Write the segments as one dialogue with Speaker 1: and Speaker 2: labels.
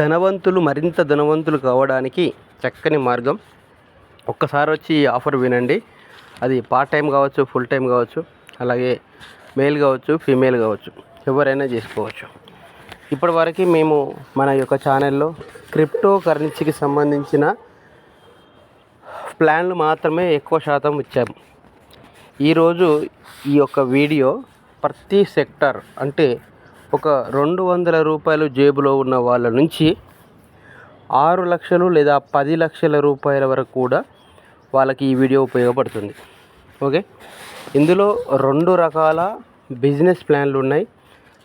Speaker 1: ధనవంతులు మరింత ధనవంతులు కావడానికి చక్కని మార్గం. ఒక్కసారి వచ్చి ఈ ఆఫర్ వినండి. అది పార్ట్ టైం కావచ్చు ఫుల్ టైం కావచ్చు అలాగే మేల్ కావచ్చు ఫీమేల్ కావచ్చు ఎవరైనా చేసుకోవచ్చు. ఇప్పటివరకు మేము మన యొక్క ఛానల్లో క్రిప్టో కరెన్సీకి సంబంధించిన ప్లాన్లు మాత్రమే ఎక్కువ శాతం ఇచ్చాము ఈరోజు ఈ యొక్క వీడియో ప్రతి సెక్టర్ అంటే ఒక రెండు వందల రూపాయలు జేబులో ఉన్న వాళ్ళ నుంచి ఆరు లక్షలు లేదా పది లక్షల రూపాయల వరకు కూడా వాళ్ళకి ఈ వీడియో ఉపయోగపడుతుంది. ఓకే? ఇందులో రెండు రకాల బిజినెస్ ప్లాన్లు ఉన్నాయి.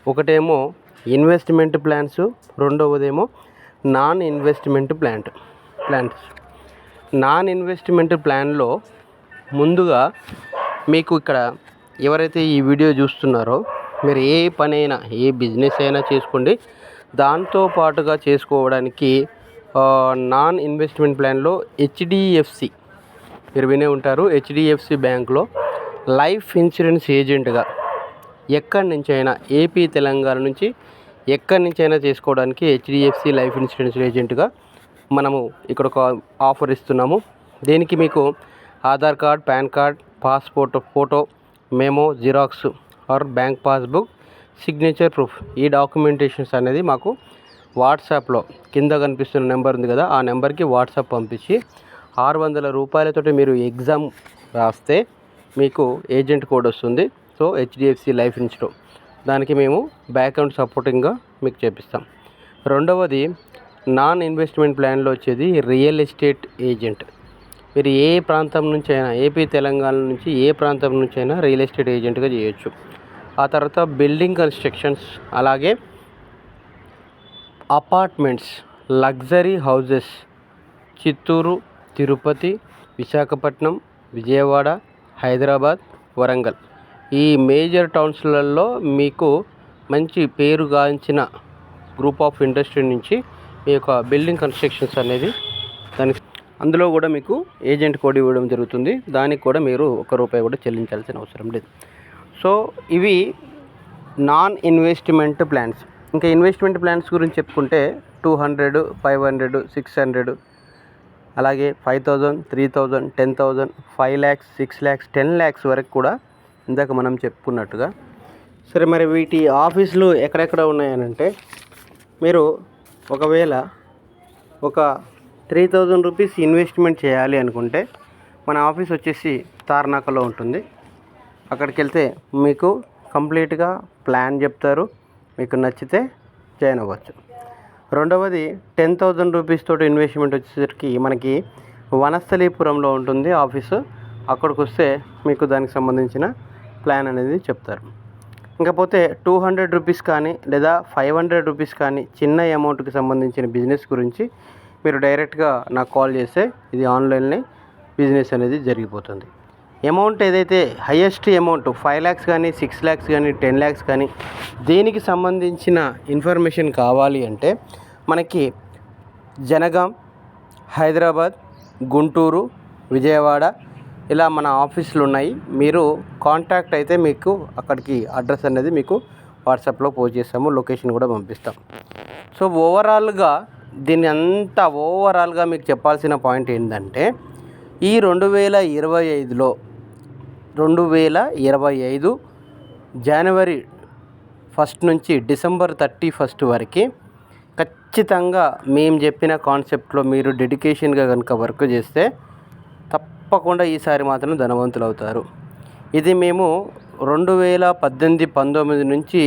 Speaker 1: ఒకటేమో investment plans రెండవదేమో non investment plan plans non investment ప్లాన్లో ముందుగా మీకు ఇక్కడ ఎవరైతే ఈ వీడియో చూస్తున్నారో మీరు ఏ పనైనా ఏ బిజినెస్ అయినా చేసుకోండి. దాంతో పాటుగా చేసుకోవడానికి నాన్ ఇన్వెస్ట్మెంట్ ప్లాన్లో హెచ్డిఎఫ్సి మీరు వినే ఉంటారు. హెచ్డిఎఫ్సి బ్యాంక్లో లైఫ్ ఇన్సూరెన్స్ ఏజెంట్గా ఎక్కడి నుంచి అయినా ఏపీ తెలంగాణ నుంచి ఎక్కడి నుంచి అయినా చేసుకోవడానికి హెచ్డిఎఫ్సి లైఫ్ ఇన్సూరెన్స్ ఏజెంట్గా మనము ఇక్కడ ఒక ఆఫర్ ఇస్తున్నాము. దీనికి మీకు Aadhaar card PAN card passport photo memo xerox or bank passbook signature proof. ఈ డాక్యుమెంటేషన్స్ అనేది మాకు వాట్సాప్లో కింద కనిపిస్తున్న నెంబర్ ఉంది కదా ఆ నెంబర్కి వాట్సాప్ పంపించి ఆరు వందల రూపాయలతోటి మీరు ఎగ్జామ్ రాస్తే మీకు ఏజెంట్ కోడ్ వస్తుంది. సో హెచ్డిఎఫ్సి లైఫ్ ఇన్సూరెన్స్ దానికి మేము బ్యాక్ అకౌంట్ సపోర్టింగ్గా మీకు చేపిస్తాం. రెండవది నాన్ ఇన్వెస్ట్మెంట్ ప్లాన్లో వచ్చేది రియల్ ఎస్టేట్ ఏజెంట్. మీరు ఏ ప్రాంతం నుంచి అయినా ఏపీ తెలంగాణ నుంచి ఏ ప్రాంతం నుంచి అయినా రియల్ ఎస్టేట్ ఏజెంట్గా చేయొచ్చు. ఆ తర్వాత బిల్డింగ్ కన్స్ట్రక్షన్స్ అలాగే apartments luxury houses Chittoor Tirupati Visakhapatnam Vijayawada Hyderabad Warangal. ఈ మేజర్ టౌన్స్లలో మీకు మంచి పేరు గాంచిన గ్రూప్ ఆఫ్ ఇండస్ట్రీ నుంచి మీ యొక్క బిల్డింగ్ కన్స్ట్రక్షన్స్ అనేది దానికి అందులో కూడా మీకు ఏజెంట్ కోడ్ ఇవ్వడం జరుగుతుంది. దానికి కూడా మీరు ఒక రూపాయి కూడా చెల్లించాల్సిన అవసరం లేదు. సో ఇవి నాన్ ఇన్వెస్ట్మెంట్ ప్లాన్స్. ఇంకా ఇన్వెస్ట్మెంట్ ప్లాన్స్ గురించి చెప్పుకుంటే two hundred five hundred six hundred అలాగే five thousand three thousand ten thousand five lakhs six lakhs ten lakhs వరకు కూడా ఇందాక మనం చెప్పుకున్నట్టుగా. సరే మరి వీటి ఆఫీసులు ఎక్కడెక్కడ ఉన్నాయనంటే మీరు ఒకవేళ ఒక త్రీ థౌజండ్ రూపీస్ ఇన్వెస్ట్మెంట్ చేయాలి అనుకుంటే మన ఆఫీస్ వచ్చేసి తార్నాకలో ఉంటుంది. అక్కడికి వెళ్తే మీకు కంప్లీట్గా ప్లాన్ చెప్తారు. మీకు నచ్చితే జాయిన్ అవ్వచ్చు. రెండవది టెన్ థౌజండ్ రూపీస్ తోటి ఇన్వెస్ట్మెంట్ వచ్చేసరికి మనకి వనస్థలీపురంలో ఉంటుంది ఆఫీసు. అక్కడికి వస్తే మీకు దానికి సంబంధించిన ప్లాన్ అనేది చెప్తారు. ఇంకపోతే టూ హండ్రెడ్ రూపీస్ కానీ లేదా ఫైవ్ హండ్రెడ్ రూపీస్ కానీ చిన్న అమౌంట్కి సంబంధించిన బిజినెస్ గురించి మీరు డైరెక్ట్గా నాకు కాల్ చేస్తే ఇది ఆన్లైన్లో బిజినెస్ అనేది జరిగిపోతుంది. అమౌంట్ ఏదైతే హయ్యెస్ట్ అమౌంట్ ఫైవ్ ల్యాక్స్ కానీ సిక్స్ ల్యాక్స్ కానీ టెన్ ల్యాక్స్ కానీ దేనికి సంబంధించిన ఇన్ఫర్మేషన్ కావాలి అంటే మనకి జనగాం హైదరాబాద్ గుంటూరు విజయవాడ ఇలా మన ఆఫీసులు ఉన్నాయి. మీరు కాంటాక్ట్ అయితే మీకు అక్కడికి అడ్రస్ అనేది మీకు వాట్సాప్లో పోస్ట్ చేస్తాము లొకేషన్ కూడా పంపిస్తాం. సో ఓవరాల్గా దీన్ని అంతా ఓవరాల్గా మీకు చెప్పాల్సిన పాయింట్ ఏంటంటే ఈ రెండు వేల ఇరవై ఐదులో రెండు వేల ఇరవై ఐదు జనవరి ఫస్ట్ నుంచి డిసెంబర్ థర్టీ ఫస్ట్ వరకు ఖచ్చితంగా మేము చెప్పిన కాన్సెప్ట్లో మీరు డెడికేషన్గా కనుక వర్క్ చేస్తే తప్పకుండా ఈసారి మాత్రం ధనవంతులు అవుతారు ఇది మేము రెండు వేల పద్దెనిమిది పంతొమ్మిది నుంచి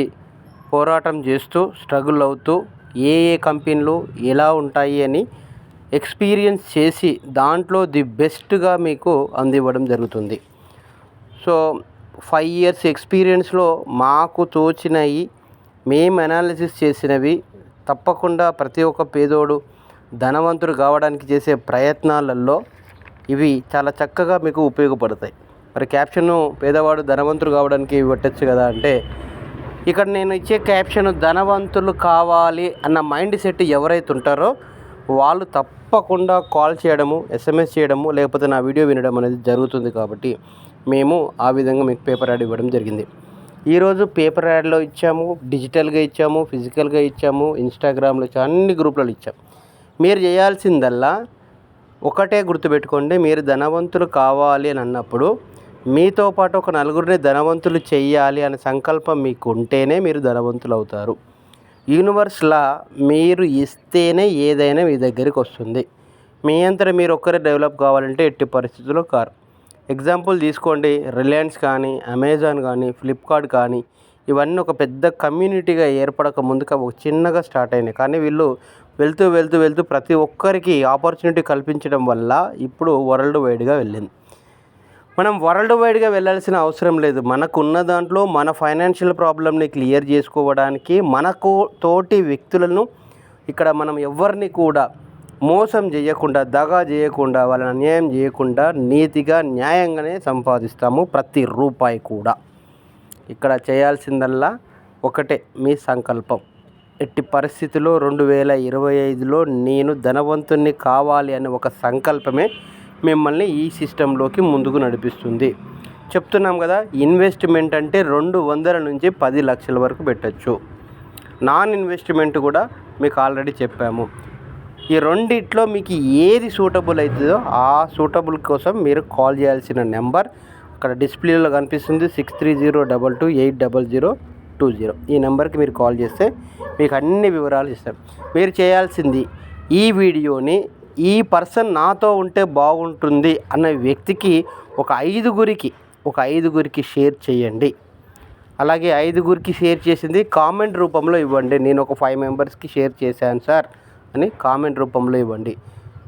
Speaker 1: పోరాటం చేస్తూ స్ట్రగుల్ అవుతూ ఏ ఏ కంపెనీలు ఎలా ఉంటాయి అని ఎక్స్పీరియన్స్ చేసి దాంట్లో ది బెస్ట్గా మీకు అందివ్వడం జరుగుతుంది. సో ఫైవ్ ఇయర్స్ ఎక్స్పీరియన్స్లో మాకు తోచినవి మేము అనాలిసిస్ చేసినవి తప్పకుండా ప్రతి ఒక్క పేదోడు ధనవంతుడు కావడానికి చేసే ప్రయత్నాలలో ఇవి చాలా చక్కగా మీకు ఉపయోగపడతాయి. మరి క్యాప్షన్ పేదవాడు ధనవంతుడు కావడానికి ఇవి పెట్టచ్చు కదా అంటే ఇక్కడ నేను ఇచ్చే క్యాప్షన్ ధనవంతులు కావాలి అన్న మైండ్ సెట్ ఎవరైతే ఉంటారో వాళ్ళు తప్పకుండా కాల్ చేయడము ఎస్ఎంఎస్ చేయడము లేకపోతే నా వీడియో వినడం అనేది జరుగుతుంది కాబట్టి మేము ఆ విధంగా మీకు పేపర్ యాడ్ ఇవ్వడం జరిగింది. ఈరోజు పేపర్ యాడ్లో ఇచ్చాము డిజిటల్గా ఇచ్చాము ఫిజికల్గా ఇచ్చాము ఇన్స్టాగ్రామ్లో ఇచ్చాము అన్ని గ్రూపులలో ఇచ్చాము మీరు చేయాల్సిందల్లా ఒకటే గుర్తుపెట్టుకోండి మీరు ధనవంతులు కావాలి అని అన్నప్పుడు మీతో పాటు ఒక నలుగురిని ధనవంతులు చేయాలి అనే సంకల్పం మీకు ఉంటేనే మీరు ధనవంతులు అవుతారు. యూనివర్స్లా మీరు ఇస్తేనే ఏదైనా మీ దగ్గరికి వస్తుంది. మీ అంతా మీరు ఒక్కరే డెవలప్ కావాలంటే ఎట్టి పరిస్థితుల్లో కారు. ఎగ్జాంపుల్ తీసుకోండి. రిలయన్స్ కానీ అమెజాన్ కానీ ఫ్లిప్కార్ట్ కానీ ఇవన్నీ ఒక పెద్ద కమ్యూనిటీగా ఏర్పడక ముందుగా ఒక చిన్నగా స్టార్ట్ అయినాయి. కానీ వీళ్ళు వెళ్తూ వెళ్తూ వెళ్తూ ప్రతి ఒక్కరికి ఆపర్చునిటీ కల్పించడం వల్ల ఇప్పుడు వరల్డ్ వైడ్గా వెళ్ళింది. మనం వరల్డ్ వైడ్గా వెళ్ళాల్సిన అవసరం లేదు. మనకు ఉన్న దాంట్లో మన ఫైనాన్షియల్ ప్రాబ్లమ్ని క్లియర్ చేసుకోవడానికి మనకు తోటి వ్యక్తులను ఇక్కడ మనం ఎవరిని కూడా మోసం చేయకుండా దగా చేయకుండా వాళ్ళని అన్యాయం చేయకుండా నీతిగా న్యాయంగానే సంపాదిస్తాము ప్రతి రూపాయి కూడా. ఇక్కడ చేయాల్సిందల్లా ఒకటే మీ సంకల్పం. ఎట్టి పరిస్థితిలో రెండు వేల ఇరవై ఐదులో నేను ధనవంతుణ్ణి కావాలి అనే ఒక సంకల్పమే మిమ్మల్ని ఈ సిస్టంలోకి ముందుకు నడిపిస్తుంది. చెప్తున్నాం కదా ఇన్వెస్ట్మెంట్ అంటే రెండు వందల నుంచి పది లక్షల వరకు పెట్టచ్చు. నాన్ ఇన్వెస్ట్మెంట్ కూడా మీకు ఆల్రెడీ చెప్పాము. ఈ రెండిట్లో మీకు ఏది సూటబుల్ అవుతుందో ఆ సూటబుల్ కోసం మీరు కాల్ చేయాల్సిన నెంబర్ అక్కడ డిస్ప్లేలో కనిపిస్తుంది six three zero double two eight double zero two zero ఈ నెంబర్కి మీరు కాల్ చేస్తే మీకు అన్ని వివరాలు ఇస్తాం. మీరు చేయాల్సింది ఈ వీడియోని ఈ పర్సన్ నాతో ఉంటే బాగుంటుంది అన్న వ్యక్తికి ఒక ఐదుగురికి ఒక ఐదుగురికి షేర్ చేయండి. అలాగే ఐదుగురికి షేర్ చేసింది కామెంట్ రూపంలో ఇవ్వండి. నేను ఒక ఫైవ్ మెంబర్స్కి షేర్ చేశాను సార్ అని కామెంట్ రూపంలో ఇవ్వండి.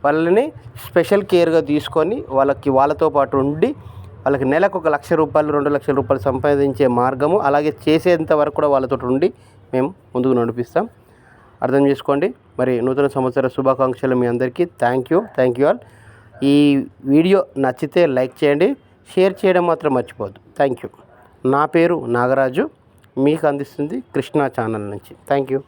Speaker 1: వాళ్ళని స్పెషల్ కేర్గా తీసుకొని వాళ్ళకి వాళ్ళతో పాటు ఉండి వాళ్ళకి నెలకు ఒక లక్ష రూపాయలు రెండు లక్షల రూపాయలు సంపాదించే మార్గము అలాగే చేసేంత వరకు కూడా వాళ్ళతో ఉండి మేము ముందుకు నడిపిస్తాం. అర్థం చేసుకోండి. మరి నూతన సంవత్సర శుభాకాంక్షలు మీ అందరికీ. Thank you thank you all ఈ వీడియో నచ్చితే లైక్ చేయండి. షేర్ చేయడం మాత్రం మర్చిపోద్దు థ్యాంక్ యూ నా పేరు నాగరాజు. మీకు అందిస్తుంది కృష్ణా ఛానల్ నుంచి. Thank you